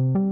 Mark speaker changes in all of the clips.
Speaker 1: thank you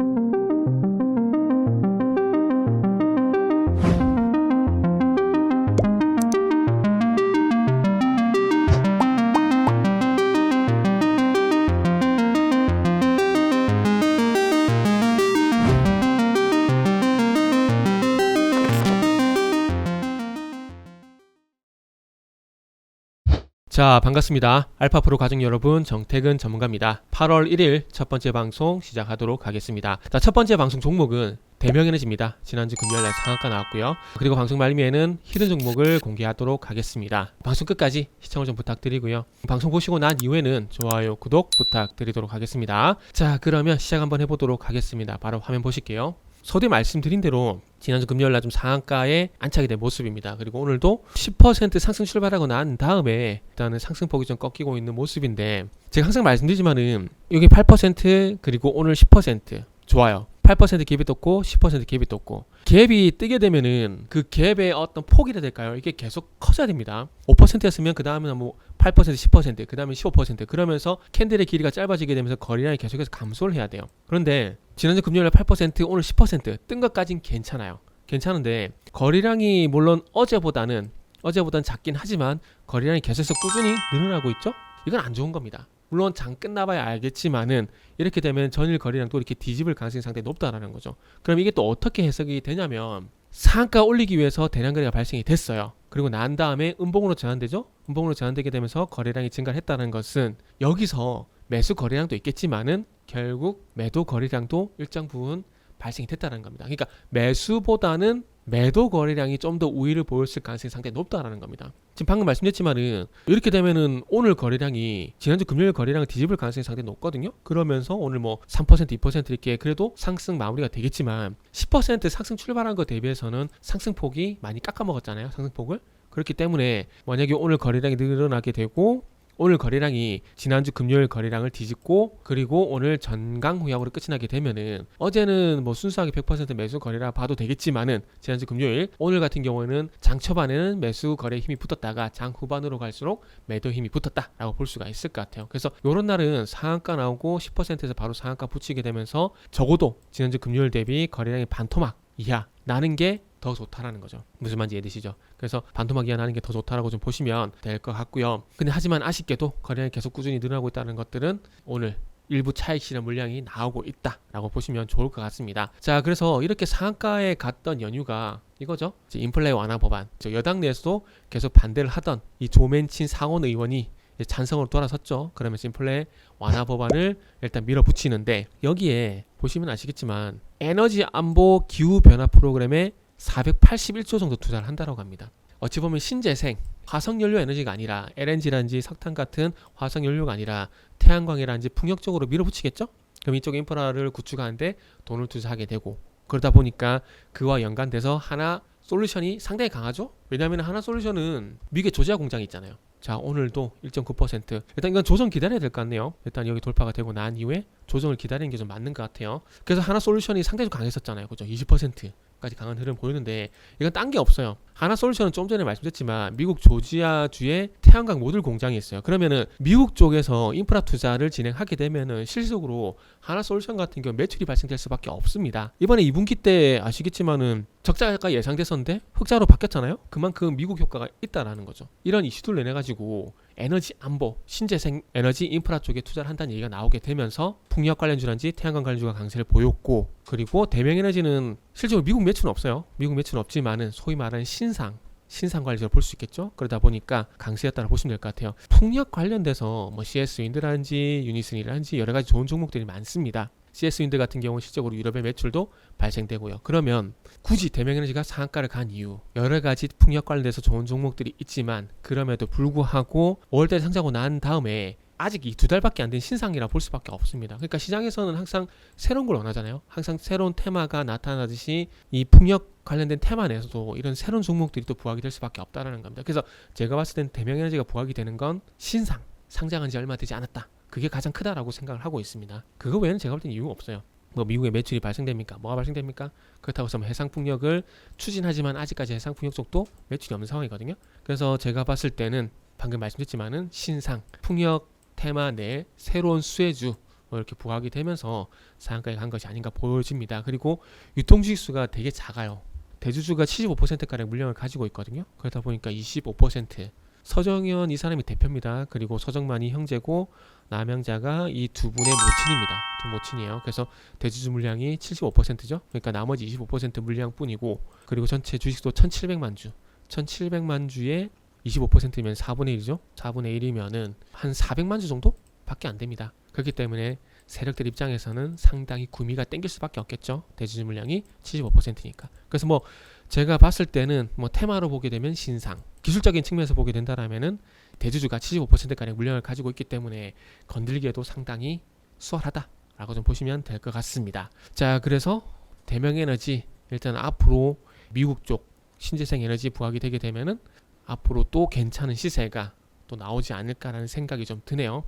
Speaker 1: 자, 반갑습니다. 알파프로 가족 여러분, 정택은 전문가입니다. 8월 1일 첫 번째 방송 시작하도록 하겠습니다. 자, 첫 번째 방송 종목은 대명에너지입니다. 지난주 금요일 날 상한가 나왔고요. 그리고 방송 말미에는 히든 종목을 공개하도록 하겠습니다. 방송 끝까지 시청을 좀 부탁드리고요. 방송 보시고 난 이후에는 좋아요, 구독 부탁드리도록 하겠습니다. 자, 그러면 시작 한번 해보도록 하겠습니다. 바로 화면 보실게요. 서두에 말씀드린 대로 지난주 금요일 날 좀 상한가에 안착이 된 모습입니다. 그리고 오늘도 10% 상승 출발하고 난 다음에 일단은 상승폭이 좀 꺾이고 있는 모습인데 제가 항상 말씀드리지만은 여기 8% 그리고 오늘 10% 좋아요. 8% 갭이 떴고 10% 갭이 떴고 갭이 뜨게 되면은 그 갭의 어떤 폭이라 될까요? 이게 계속 커져야 됩니다. 5%였으면 그 다음에는 뭐 8%, 10%, 그 다음에 15% 그러면서 캔들의 길이가 짧아지게 되면서 거리량이 계속해서 감소를 해야 돼요. 그런데 지난주 금요일에 8% 오늘 10%뜬 것까진 괜찮아요. 괜찮은데 거리량이 물론 어제보다는 어제보다는 작긴 하지만 거리량이 계속해서 꾸준히 늘어나고 있죠? 이건 안 좋은 겁니다. 물론 장 끝나봐야 알겠지만은 이렇게 되면 전일 거리량 또 이렇게 뒤집을 가능성이 상당히 높다라는 거죠. 그럼 이게 또 어떻게 해석이 되냐면 상가 올리기 위해서 대량 거래가 발생이 됐어요. 그리고 난 다음에 음봉으로 전환되죠. 음봉으로 전환되게 되면서 거래량이 증가했다는 것은 여기서 매수 거래량도 있겠지만은 결국 매도 거래량도 일정 부분 발생이 됐다는 겁니다. 그러니까 매수보다는 매도 거래량이 좀 더 우위를 보였을 가능성이 상당히 높다라는 겁니다. 지금 방금 말씀드렸지만은 이렇게 되면은 오늘 거래량이 지난주 금요일 거래량을 뒤집을 가능성이 상당히 높거든요. 그러면서 오늘 뭐 3% 2% 이렇게 그래도 상승 마무리가 되겠지만 10% 상승 출발한 것 대비해서는 상승폭이 많이 깎아먹었잖아요. 상승폭을. 그렇기 때문에 만약에 오늘 거래량이 늘어나게 되고 오늘 거래량이 지난주 금요일 거래량을 뒤집고 그리고 오늘 전강 후약으로 끝이 나게 되면은 어제는 뭐 순수하게 100% 매수 거래라 봐도 되겠지만은 지난주 금요일 오늘 같은 경우에는 장 초반에는 매수 거래 힘이 붙었다가 장 후반으로 갈수록 매도 힘이 붙었다라고 볼 수가 있을 것 같아요. 그래서 요런 날은 상한가 나오고 10%에서 바로 상한가 붙이게 되면서 적어도 지난주 금요일 대비 거래량이 반토막 이하 나는 게 더 좋다라는 거죠. 무슨 말인지 이해되시죠? 그래서 반토막 이하 나는 게 더 좋다라고 좀 보시면 될 것 같고요. 근데 하지만 아쉽게도 거래량이 계속 꾸준히 늘어나고 있다는 것들은 오늘 일부 차익 실현 물량이 나오고 있다라고 보시면 좋을 것 같습니다. 자, 그래서 이렇게 상한가에 갔던 연유가 이거죠. 이제 인플레 완화 법안. 저 여당 내에서도 계속 반대를 하던 이 조맨친 상원 의원이 찬성으로 돌아섰죠. 그러면서 인플레 완화 법안을 일단 밀어붙이는데 여기에 보시면 아시겠지만 에너지 안보 기후 변화 프로그램에 481조 정도 투자를 한다고 합니다. 어찌 보면 신재생 화석 연료 에너지가 아니라 LNG라든지 석탄 같은 화석 연료가 아니라 태양광이라든지 풍력 쪽으로 밀어붙이겠죠? 그럼 이쪽 인프라를 구축하는데 돈을 투자하게 되고 그러다 보니까 그와 연관돼서 하나 솔루션이 상당히 강하죠? 왜냐하면 하나 솔루션은 미국의 조지아 공장이 있잖아요. 자 오늘도 1.9% 일단 이건 조정 기다려야 될 것 같네요. 일단 여기 돌파가 되고 난 이후에 조정을 기다리는 게 좀 맞는 것 같아요. 그래서 하나 솔루션이 상당히 강했었잖아요. 그죠? 20% 까지 강한 흐름 보이는데 이건 딴 게 없어요. 하나 솔루션은 좀 전에 말씀드렸지만 미국 조지아 주에 태양광 모듈 공장이 있어요. 그러면은 미국 쪽에서 인프라 투자를 진행하게 되면은 실속으로 하나 솔루션 같은 경우 매출이 발생될 수밖에 없습니다. 이번에 2분기 때 아시겠지만은 적자가 예상됐었는데 흑자로 바뀌었잖아요. 그만큼 미국 효과가 있다라는 거죠. 이런 이슈들을 내내 가지고 에너지 안보, 신재생 에너지 인프라 쪽에 투자를 한다는 얘기가 나오게 되면서 풍력 관련주란지 태양광 관련주가 강세를 보였고 그리고 대명에너지는 실제로 미국 매출은 없어요. 미국 매출은 없지만은 소위 말하는 신상 신상 관리적으로 볼수 있겠죠. 그러다 보니까 강세였다고 보시면 될 것 같아요. 풍력 관련돼서 뭐 CS 윈드라든지 유니슨이라든지 여러 가지 좋은 종목들이 많습니다. CS 윈드 같은 경우는 실적으로 유럽의 매출도 발생되고요. 그러면 굳이 대명에너지가 상한가를 간 이유 여러 가지 풍력 관련돼서 좋은 종목들이 있지만 그럼에도 불구하고 5월달에 상장하고 난 다음에 아직 이 두 달밖에 안 된 신상이라 볼 수밖에 없습니다. 그러니까 시장에서는 항상 새로운 걸 원하잖아요. 항상 새로운 테마가 나타나듯이 이 풍력 관련된 테마 내에서도 이런 새로운 종목들이 또 부각이 될 수밖에 없다라는 겁니다. 그래서 제가 봤을 땐 대명에너지가 부각이 되는 건 신상 상장한 지 얼마 되지 않았다. 그게 가장 크다라고 생각을 하고 있습니다. 그거 외에는 제가 볼 땐 이유가 없어요. 뭐 미국의 매출이 발생됩니까? 뭐가 발생됩니까? 그렇다고 해서 뭐 해상풍력을 추진하지만 아직까지 해상풍력 쪽도 매출이 없는 상황이거든요. 그래서 제가 봤을 때는 방금 말씀드렸지만은 신상 풍력 테마 내 새로운 수혜주 뭐 이렇게 부각이 되면서 상한가에 간 것이 아닌가 보여집니다. 그리고 유통 주식수가 되게 작아요. 대주주가 75%가량 물량을 가지고 있거든요. 그러다 보니까 25% 서정현 이 사람이 대표입니다. 그리고 서정만이 형제고 남양자가 이 두 분의 모친입니다. 두 모친이에요. 그래서 대주주 물량이 75%죠. 그러니까 나머지 25% 물량뿐이고 그리고 전체 주식도 1,700만 주. 1,700만 주에 25%면 4분의 1이죠. 4분의 1이면은 한 400만 주 정도? 밖에 안 됩니다. 그렇기 때문에 세력들 입장에서는 상당히 구미가 땡길 수밖에 없겠죠. 대주주 물량이 75%니까. 그래서 뭐 제가 봤을 때는 뭐 테마로 보게 되면 신상, 기술적인 측면에서 보게 된다라면은 대주주가 75%가량 물량을 가지고 있기 때문에 건들기에도 상당히 수월하다라고 좀 보시면 될 것 같습니다. 자, 그래서 대명에너지 일단 앞으로 미국 쪽 신재생 에너지 부각이 되게 되면은 앞으로 또 괜찮은 시세가 또 나오지 않을까라는 생각이 좀 드네요.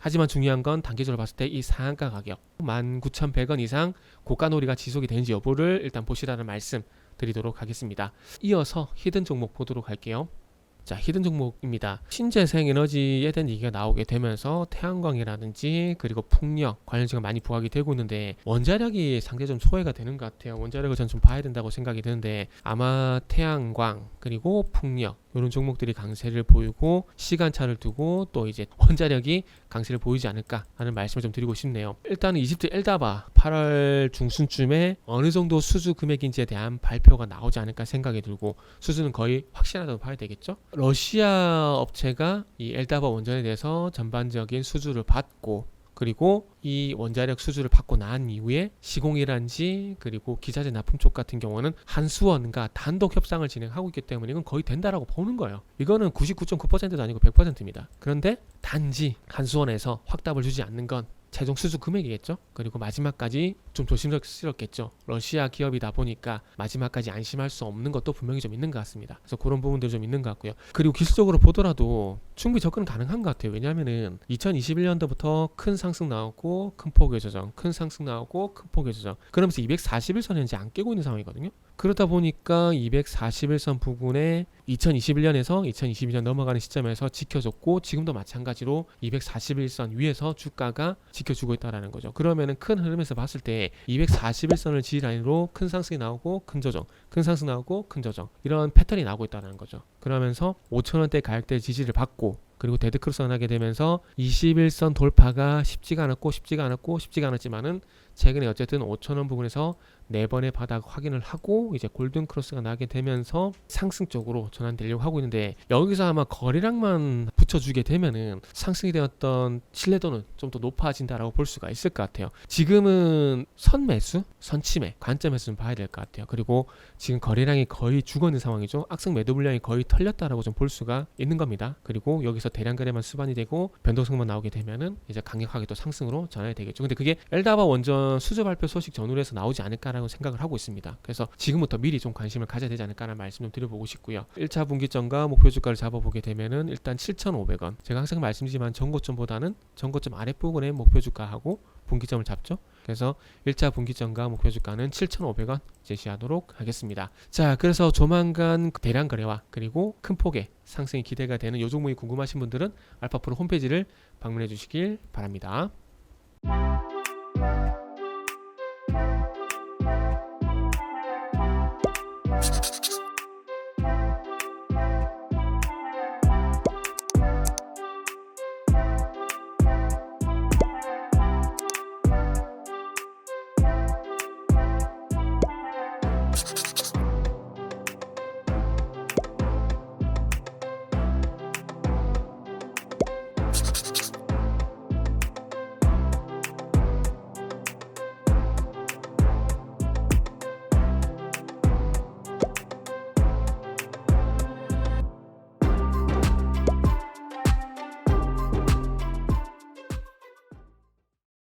Speaker 1: 하지만 중요한 건 단기적으로 봤을 때 이 상한가 가격 19,100원 이상 고가놀이가 지속이 되는지 여부를 일단 보시라는 말씀 드리도록 하겠습니다. 이어서 히든 종목 보도록 할게요. 자, 히든 종목입니다. 신재생 에너지에 대한 얘기가 나오게 되면서 태양광이라든지 그리고 풍력 관련주가 많이 부각이 되고 있는데 원자력이 상대 좀 소외가 되는 것 같아요. 원자력을 전 좀 봐야 된다고 생각이 드는데 아마 태양광 그리고 풍력 이런 종목들이 강세를 보이고 시간차를 두고 또 이제 원자력이 강세를 보이지 않을까 하는 말씀을 좀 드리고 싶네요. 일단은 이집트 엘다바 8월 중순쯤에 어느 정도 수주 금액인지에 대한 발표가 나오지 않을까 생각이 들고 수주는 거의 확실하다고 봐야 되겠죠. 러시아 업체가 이 엘다바 원전에 대해서 전반적인 수주를 받고 그리고 이 원자력 수주를 받고 난 이후에 시공이란지 그리고 기자재 납품 쪽 같은 경우는 한수원과 단독 협상을 진행하고 있기 때문에 이건 거의 된다라고 보는 거예요. 이거는 99.9%도 아니고 100%입니다. 그런데 단지 한수원에서 확답을 주지 않는 건 최종 수주 금액이겠죠. 그리고 마지막까지 좀 조심스럽겠죠. 러시아 기업이다 보니까 마지막까지 안심할 수 없는 것도 분명히 좀 있는 것 같습니다. 그래서 그런 부분들이 좀 있는 것 같고요. 그리고 기술적으로 보더라도 충분히 접근 가능한 것 같아요. 왜냐하면은 2021년도부터 큰 상승 나오고 큰 폭의 조정, 큰 상승 나오고 큰 폭의 조정. 그러면서 241선 현재 안 깨고 있는 상황이거든요. 그러다 보니까 241선 부근에 2021년에서 2022년 넘어가는 시점에서 지켜줬고 지금도 마찬가지로 241선 위에서 주가가 지켜주고 있다라는 거죠. 그러면은 큰 흐름에서 봤을 때 241선을 지라인으로 큰 상승이 나오고 큰 조정, 큰 상승 나오고 큰 조정 이런 패턴이 나오고 있다는 거죠. 그러면서 5천원대 가격대 지지를 받고 그리고 데드크로스가 나게 되면서 21선 돌파가 쉽지가 않았고 쉽지가 않았고 쉽지가 않았지만은 최근에 어쨌든 5천원 부분에서 네 번의 바닥 확인을 하고 이제 골든 크로스가 나게 되면서 상승 쪽으로 전환되려고 하고 있는데 여기서 아마 거래량만 붙여주게 되면은 상승이 되었던 신뢰도는 좀 더 높아진다라고 볼 수가 있을 것 같아요. 지금은 선 매수, 선침해 관점에서 좀 봐야 될 것 같아요. 그리고 지금 거래량이 거의 죽어 있는 상황이죠. 악성 매도 물량이 거의 털렸다라고 좀 볼 수가 있는 겁니다. 그리고 여기서 대량 거래만 수반이 되고 변동성만 나오게 되면은 이제 강력하게 또 상승으로 전환이 되겠죠. 근데 그게 엘다바 원전 수주 발표 소식 전후로 해서 나오지 않을까라고 생각을 하고 있습니다. 그래서 지금부터 미리 좀 관심을 가져야 되지 않을까라는 말씀 좀 드려보고 싶고요. 1차 분기점과 목표 주가를 잡아보게 되면은 일단 7,500원. 제가 항상 말씀드리지만 전고점보다는 전고점 아랫부분에 목표 주가하고 분기점을 잡죠. 그래서 1차 분기점과 목표 주가는 7,500원 제시하도록 하겠습니다. 자, 그래서 조만간 대량 거래와 그리고 큰 폭의 상승이 기대가 되는 요 종목이 궁금하신 분들은 알파프로 홈페이지를 방문해 주시길 바랍니다.